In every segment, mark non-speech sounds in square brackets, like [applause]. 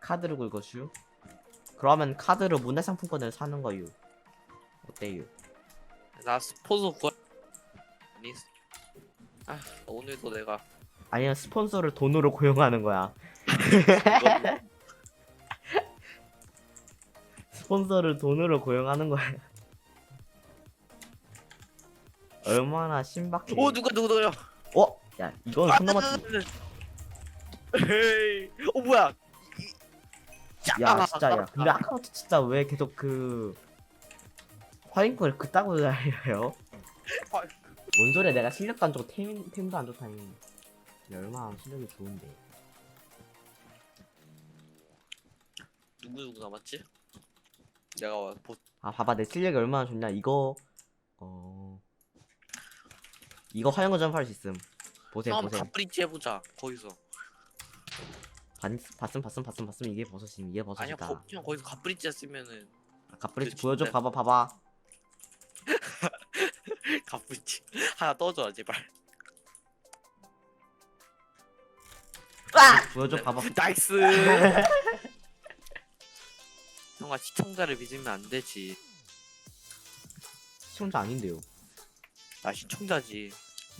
카드를 긁어슈? 그러면 카드로 문화상품권을 사는 거유. 어때요? 나 스폰서 구할 아니 아 오늘도 내가 아니면 스폰서를 돈으로 고용하는 거야. [laughs] 스폰서를 돈으로 고용하는 거야. 얼마나 신박해. 오 누가 누가 누가요? 어? 야, 이건 손 넘었. 에이, 어 뭐야? 야, 진짜 야. 근데 아까부터 진짜 왜 계속 그 화인걸 그따구 달려요? 아. 뭔 소리야? 내가 실력도 안 좋고 템 템도 안 좋다니. 야, 얼마나 실력이 좋은데. 누구 누구 남았지? 내가 보 아, 봐봐, 내 실력이 얼마나 좋냐. 이거 어 이거 화영거 점프할 수 있음. 보셈, 한번 보셈. 갑브리지 해보자 거기서. 봤, 봤음, 봤음, 봤음, 봤음. 이게 버섯임, 이게 아니야 버섯이다. 거, 그냥 거기서 갑브리지 쓰면은 갑브리지 그 보여줘, 진짜- 봐봐, 봐봐. [laughs] 갑브리지 하나 떠줘 제발. 보여줘, 봐봐. 나이스. [laughs] 형아 시청자를 믿으면 안 되지. 시청자 아닌데요. 나 시청자지.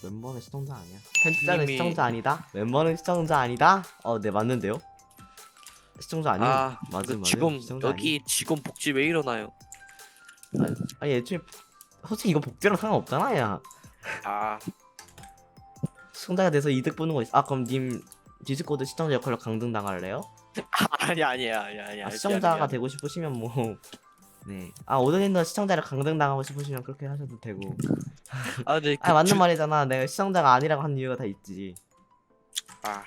멤버는 시청자 아니야. 편집자는 이미- 시청자 아니다. 멤버는 시청자 아니다. 어, 네 맞는데요. 시청자 아니. 아 맞음, 그 맞음. 지금 여기 직원 복지 왜 이러나요? 아니, 아니 애초에 솔직히 이거 복제랑 상관없잖아, 야. 아 시청자가 돼서 이득 보는 거 있어. 아 그럼 님 디스코드 시청자 역할로 강등 당할래요? 아니 [laughs] 아니야 아니 아니야. 아, 시청자가 되고 싶으시면 뭐. 네. 아 오드랜더 시청자를 강등 당하고 싶으시면 그렇게 하셔도 되고. 아 근데 아그 맞는 주- 말이잖아. 내가 시청자가 아니라고 한 이유가 다 있지. 아